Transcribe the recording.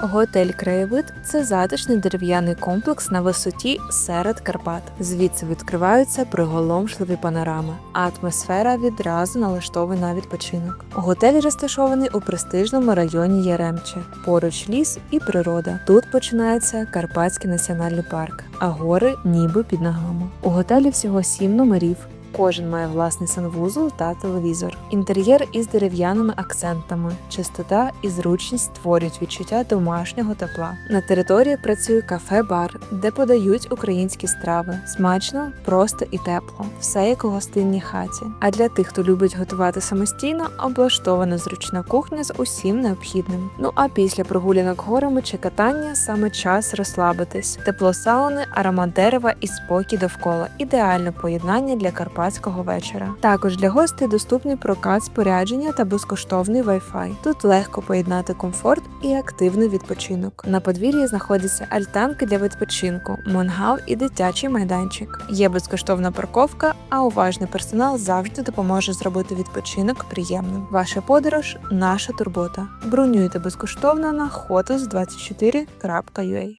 Готель Краєвид це затишний дерев'яний комплекс на висоті серед Карпат. Звідси відкриваються приголомшливі панорами, а атмосфера відразу налаштовує на відпочинок. Готель розташований у престижному районі Яремче. Поруч ліс і природа. Тут починається Карпатський національний парк, а гори ніби під ногами. У готелі всього сім номерів. Кожен має власний санвузол та телевізор. Інтер'єр із дерев'яними акцентами, чистота і зручність створюють відчуття домашнього тепла. На території працює кафе-бар, де подають українські страви. Смачно, просто і тепло. Все як у гостинній хаті. А для тих, хто любить готувати самостійно, облаштована зручна кухня з усім необхідним. Ну а після прогулянок горами чи катання саме час розслабитись. Тепло сауни, аромат дерева і спокій довкола ідеальне поєднання для карпатського вечора. Також для гостей доступний прокат спорядження та безкоштовний Wi-Fi. Тут легко поєднати комфорт і активний відпочинок. На подвір'ї знаходяться альтанки для відпочинку, мангал і дитячий майданчик. Є безкоштовна парковка, а уважний персонал завжди допоможе зробити відпочинок приємним. Ваша подорож наша турбота. Бронюйте безкоштовно на hotus24.ua